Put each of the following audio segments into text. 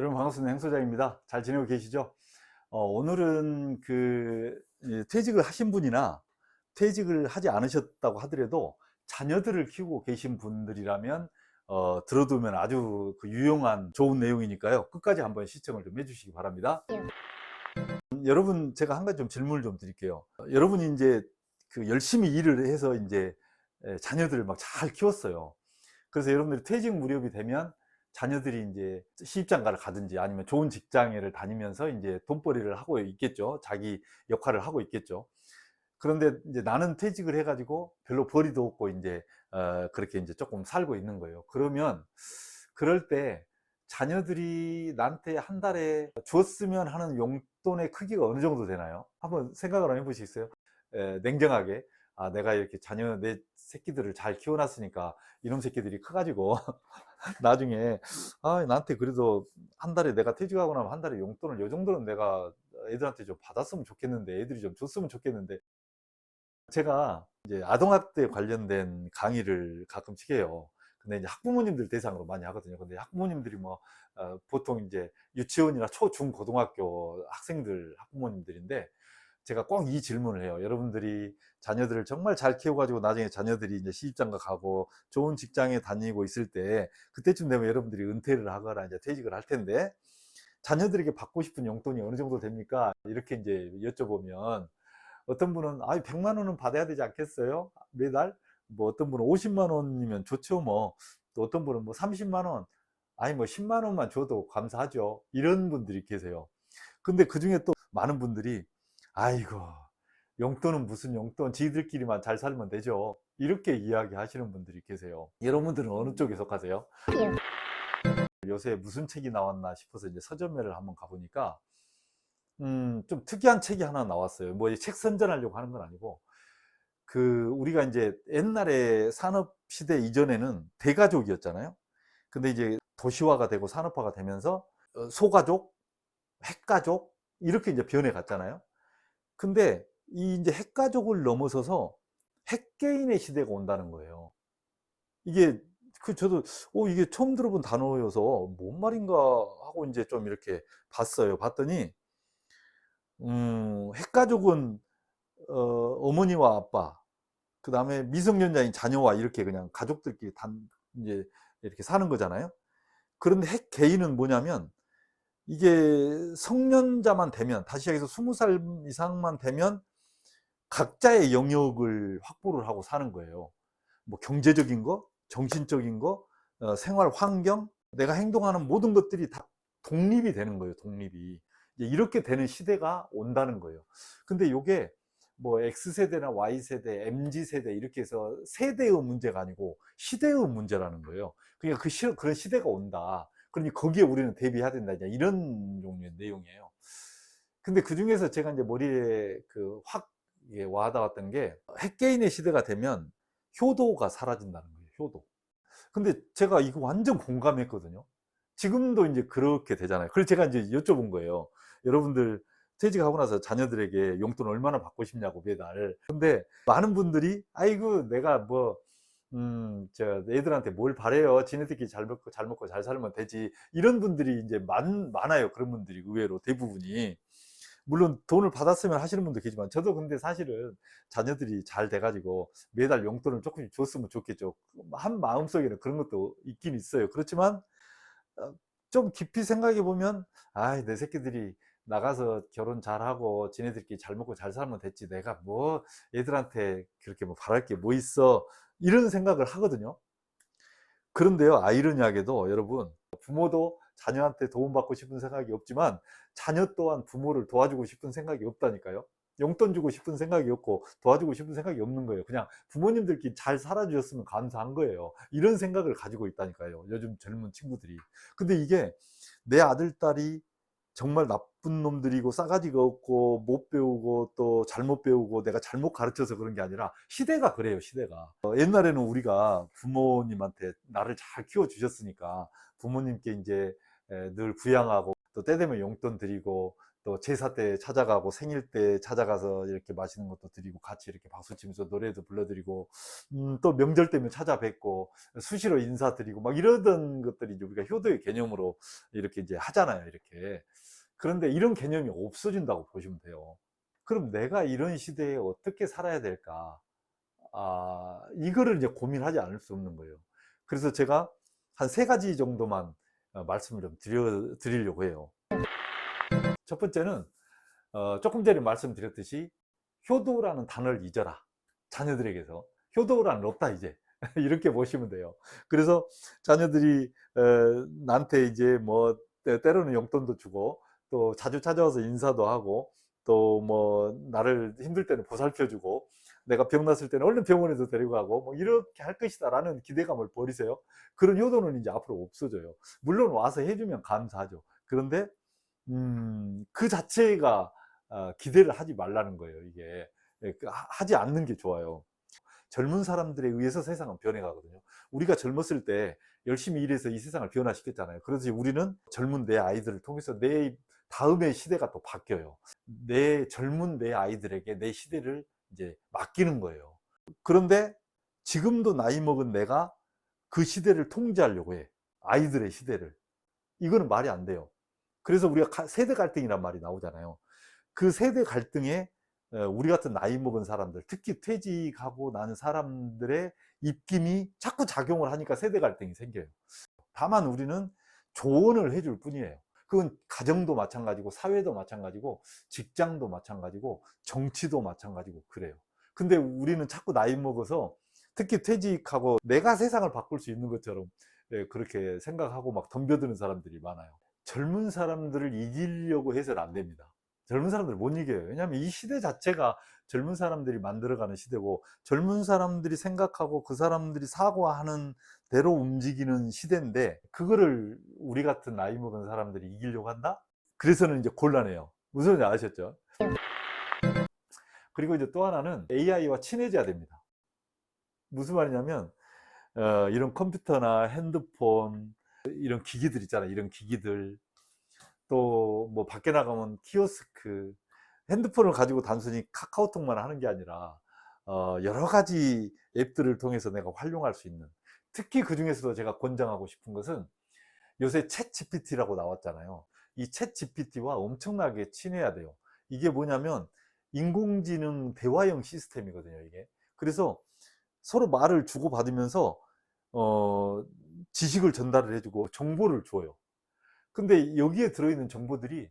여러분 반갑습니다. 행소장입니다. 잘 지내고 계시죠? 어, 오늘은 그 예, 퇴직을 하신 분이나 퇴직을 하지 않으셨다고 하더라도 자녀들을 키우고 계신 분들이라면 어, 들어두면 아주 그 유용한 좋은 내용이니까요. 끝까지 한번 시청을 좀 해주시기 바랍니다. 음, 여러분 제가 한 가지 좀 질문을 좀 드릴게요. 어, 여러분이 이제 그 열심히 일을 해서 이제 에, 자녀들을 막 잘 키웠어요. 그래서 여러분들이 퇴직 무렵이 되면 자녀들이 이제 시집장가를 가든지 아니면 좋은 직장을 다니면서 이제 돈벌이를 하고 있겠죠. 자기 역할을 하고 있겠죠. 그런데 이제 나는 퇴직을 해가지고 별로 벌이도 없고 이제 어, 그렇게 이제 조금 살고 있는 거예요. 그러면 그럴 때 자녀들이 나한테 한 달에 줬으면 하는 용돈의 크기가 어느 정도 되나요? 한번 생각을 해보시겠어요? 에, 냉정하게 아 내가 이렇게 자녀 내 새끼들을 잘 키워놨으니까 이놈 새끼들이 커가지고 나중에 아 나한테 그래도 한 달에 내가 퇴직하고 나면 한 달에 용돈을 요 정도는 내가 애들한테 좀 받았으면 좋겠는데 애들이 좀 줬으면 좋겠는데 제가 이제 아동학대 관련된 강의를 가끔씩 해요. 근데 이제 학부모님들 대상으로 많이 하거든요. 근데 학부모님들이 뭐 어, 보통 이제 유치원이나 초, 중, 고등학교 학생들 학부모님들인데 제가 꼭 이 질문을 해요. 여러분들이 자녀들을 정말 잘 키워가지고 나중에 자녀들이 이제 시집장가 가고 좋은 직장에 다니고 있을 때 그때쯤 되면 여러분들이 은퇴를 하거나 이제 퇴직을 할 텐데 자녀들에게 받고 싶은 용돈이 어느 정도 됩니까? 이렇게 이제 여쭤보면 어떤 분은 아 100만 원은 받아야 되지 않겠어요? 매달? 뭐 어떤 분은 50만 원이면 좋죠 뭐. 또 어떤 분은 뭐 30만 원. 아니 뭐 10만 원만 줘도 감사하죠. 이런 분들이 계세요. 근데 그 중에 또 많은 분들이 아이고 용돈은 무슨 용돈? 지들끼리만 잘 살면 되죠. 이렇게 이야기하시는 분들이 계세요. 여러분들은 어느 쪽에 속하세요? 요새 무슨 책이 나왔나 싶어서 이제 서점매를 한번 가보니까 음, 좀 특이한 책이 하나 나왔어요. 뭐 책 선전하려고 하는 건 아니고 그 우리가 이제 옛날에 산업 시대 이전에는 대가족이었잖아요. 근데 이제 도시화가 되고 산업화가 되면서 어, 소가족, 핵가족 이렇게 이제 변해 갔잖아요 근데 이 이제 핵가족을 넘어서서 핵개인의 시대가 온다는 거예요. 이게 그 저도 어 이게 처음 들어본 단어여서 뭔 말인가 하고 이제 좀 이렇게 봤어요. 봤더니 음, 핵가족은 어, 어머니와 아빠, 그 다음에 미성년자인 자녀와 이렇게 그냥 가족들끼리 단 이제 이렇게 사는 거잖아요. 그런데 핵 개인은 뭐냐면 이게 성년자만 되면 다시 시작해서 20살 이상만 되면 각자의 영역을 확보를 하고 사는 거예요. 뭐 경제적인 거, 정신적인 거, 어, 생활 환경, 내가 행동하는 모든 것들이 다 독립이 되는 거예요. 독립이. 이렇게 되는 시대가 온다는 거예요. 근데 이게 뭐 X세대나 Y세대, MZ세대 이렇게 해서 세대의 문제가 아니고 시대의 문제라는 거예요. 그러니까 그 시, 그런 시대가 온다. 그러니 거기에 우리는 대비해야 된다. 이런 종류의 내용이에요. 근데 그 중에서 제가 이제 머리에 그 확 와닿았던 게 핵개인의 시대가 되면 효도가 사라진다는 거예요. 효도. 근데 제가 이거 완전 공감했거든요. 지금도 이제 그렇게 되잖아요. 그래서 제가 이제 여쭤본 거예요. 여러분들 퇴직하고 나서 자녀들에게 용돈 얼마나 받고 싶냐고 매달. 근데 많은 분들이 아이고 내가 뭐 음, 저 애들한테 뭘 바래요. 지네들끼리 잘 먹고 잘 먹고 잘 살면 되지. 이런 분들이 이제 많, 많아요. 그런 분들이 의외로 대부분이. 물론 돈을 받았으면 하시는 분도 계지만 저도 근데 사실은 자녀들이 잘 돼가지고 매달 용돈을 조금씩 줬으면 좋겠죠. 한 마음속에는 그런 것도 있긴 있어요. 그렇지만 어, 좀 깊이 생각해 보면 아, 내 새끼들이 나가서 결혼 잘하고 지네들끼리 잘 먹고 잘 살면 됐지. 내가 뭐 애들한테 그렇게 뭐 바랄 게 뭐 있어. 이런 생각을 하거든요. 그런데요, 아이러니하게도 여러분, 부모도 자녀한테 도움받고 싶은 생각이 없지만 자녀 또한 부모를 도와주고 싶은 생각이 없다니까요. 용돈 주고 싶은 생각이 없고 도와주고 싶은 생각이 없는 거예요. 그냥 부모님들끼리 잘 살아주셨으면 감사한 거예요. 이런 생각을 가지고 있다니까요. 요즘 젊은 친구들이. 근데 이게 내 아들, 딸이 정말 나쁜 놈들이고 싸가지가 없고 못 배우고 또 잘못 배우고 내가 잘못 가르쳐서 그런 게 아니라 시대가 그래요 시대가. 어, 옛날에는 우리가 부모님한테 나를 잘 키워 주셨으니까 부모님께 이제 에, 늘 부양하고 또 때 되면 용돈 드리고 또 제사 때 찾아가고 생일 때 찾아가서 이렇게 맛있는 것도 드리고 같이 이렇게 박수 치면서 노래도 불러드리고 음, 또 명절 때면 찾아뵙고 수시로 인사드리고 막 이러던 것들이 이제 우리가 효도의 개념으로 이렇게 이제 하잖아요 이렇게. 그런데 이런 개념이 없어진다고 보시면 돼요. 그럼 내가 이런 시대에 어떻게 살아야 될까? 아 이거를 이제 고민하지 않을 수 없는 거예요. 그래서 제가 한 세 가지 정도만 어, 말씀을 좀 드려, 드리려고 해요 첫 번째는 어, 조금 전에 말씀드렸듯이 효도라는 단어를 잊어라. 자녀들에게서. 효도라는 없다 이제. 이렇게 보시면 돼요. 그래서 자녀들이 어, 나한테 이제 뭐 때- 때로는 용돈도 주고 또 자주 찾아와서 인사도 하고 또 뭐 나를 힘들 때는 보살펴 주고 내가 병났을 때는 얼른 병원에도 데리고 가고 뭐 이렇게 할 것이다 라는 기대감을 버리세요. 그런 효도는 이제 앞으로 없어져요. 물론 와서 해주면 감사하죠. 그런데 음, 그 자체가 어, 기대를 하지 말라는 거예요, 이게. 예, 그 하- 하지 않는 게 좋아요. 젊은 사람들에 의해서 세상은 변해가거든요. 우리가 젊었을 때 열심히 일해서 이 세상을 변화시켰잖아요. 그래서 우리는 젊은 내 아이들을 통해서 내 다음의 시대가 또 바뀌어요. 내 젊은 내 아이들에게 내 시대를 이제 맡기는 거예요. 그런데 지금도 나이 먹은 내가 그 시대를 통제하려고 해. 아이들의 시대를. 이거는 말이 안 돼요. 그래서 우리가 가- 세대 갈등이란 말이 나오잖아요. 그 세대 갈등에 어, 우리 같은 나이 먹은 사람들, 특히 퇴직하고 나는 사람들의 입김이 자꾸 작용을 하니까 세대 갈등이 생겨요. 다만 우리는 조언을 해줄 뿐이에요. 그건 가정도 마찬가지고, 사회도 마찬가지고, 직장도 마찬가지고, 정치도 마찬가지고, 그래요. 근데 우리는 자꾸 나이 먹어서 특히 퇴직하고 내가 세상을 바꿀 수 있는 것처럼 예, 그렇게 생각하고 막 덤벼드는 사람들이 많아요. 젊은 사람들을 이기려고 해서는 안 됩니다. 젊은 사람들 못 이겨요. 왜냐하면 이 시대 자체가 젊은 사람들이 만들어가는 시대고 젊은 사람들이 생각하고 그 사람들이 사고하는 대로 움직이는 시대인데 그거를 우리 같은 나이 먹은 사람들이 이기려고 한다? 그래서는 이제 곤란해요. 무슨 말인지 아셨죠? 그리고 이제 또 하나는 AI와 친해져야 됩니다. 무슨 말이냐면 어, 이런 컴퓨터나 핸드폰 이런 기기들 있잖아요. 이런 기기들 또 뭐 밖에 나가면 키오스크 핸드폰을 가지고 단순히 카카오톡만 하는 게 아니라 어, 여러 가지 앱들을 통해서 내가 활용할 수 있는 특히 그 중에서도 제가 권장하고 싶은 것은 요새 챗 GPT라고 나왔잖아요. 이 챗 GPT와 엄청나게 친해야 돼요. 이게 뭐냐면 인공지능 대화형 시스템이거든요. 이게 그래서 서로 말을 주고받으면서 어, 지식을 전달을 해주고 정보를 줘요. 근데 여기에 들어있는 정보들이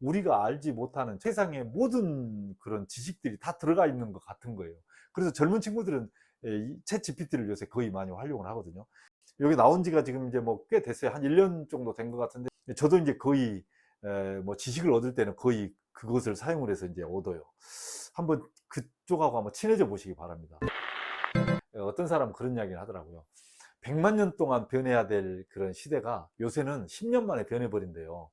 우리가 알지 못하는 세상의 모든 그런 지식들이 다 들어가 있는 것 같은 거예요. 그래서 젊은 친구들은 챗 GPT를 요새 거의 많이 활용을 하거든요. 여기 나온 지가 지금 이제 뭐 꽤 됐어요. 한 1년 정도 된 것 같은데 저도 이제 거의 에, 뭐 지식을 얻을 때는 거의 그것을 사용을 해서 이제 얻어요. 한번 그쪽하고 한번 친해져 보시기 바랍니다. 어떤 사람은 그런 이야기를 하더라고요. 100만 년 동안 변해야 될 그런 시대가 요새는 10년 만에 변해버린대요.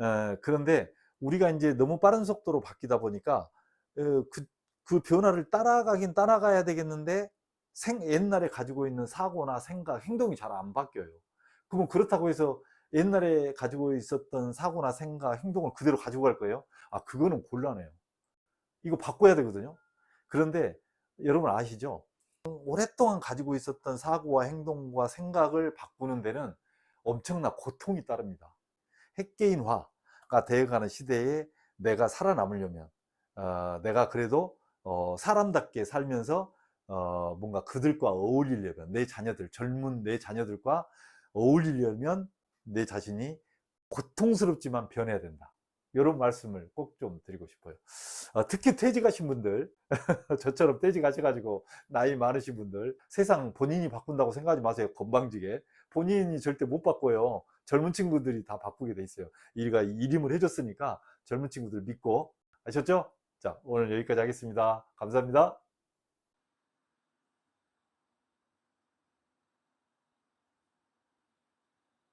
에, 그런데 우리가 이제 너무 빠른 속도로 바뀌다 보니까 어, 그, 그 변화를 따라가긴 따라가야 되겠는데 생, 옛날에 가지고 있는 사고나 생각, 행동이 잘 안 바뀌어요. 그럼 그렇다고 해서 옛날에 가지고 있었던 사고나 생각, 행동을 그대로 가지고 갈 거예요? 아, 그거는 곤란해요. 이거 바꿔야 되거든요. 그런데 여러분 아시죠? 오랫동안 가지고 있었던 사고와 행동과 생각을 바꾸는 데는 엄청난 고통이 따릅니다. 핵개인화가 되어가는 시대에 내가 살아남으려면 어, 내가 그래도 어, 사람답게 살면서 어, 뭔가 그들과 어울리려면 내 자녀들 젊은 내 자녀들과 어울리려면 내 자신이 고통스럽지만 변해야 된다. 이런 말씀을 꼭 좀 드리고 싶어요. 어, 특히 퇴직하신 분들, 저처럼 퇴직하셔가지고 나이 많으신 분들, 세상 본인이 바꾼다고 생각하지 마세요. 건방지게. 본인이 절대 못 바꿔요. 젊은 친구들이 다 바꾸게 돼 있어요. 일가 이름을 해줬으니까 젊은 친구들 믿고 아셨죠? 자, 오늘 여기까지 하겠습니다. 감사합니다.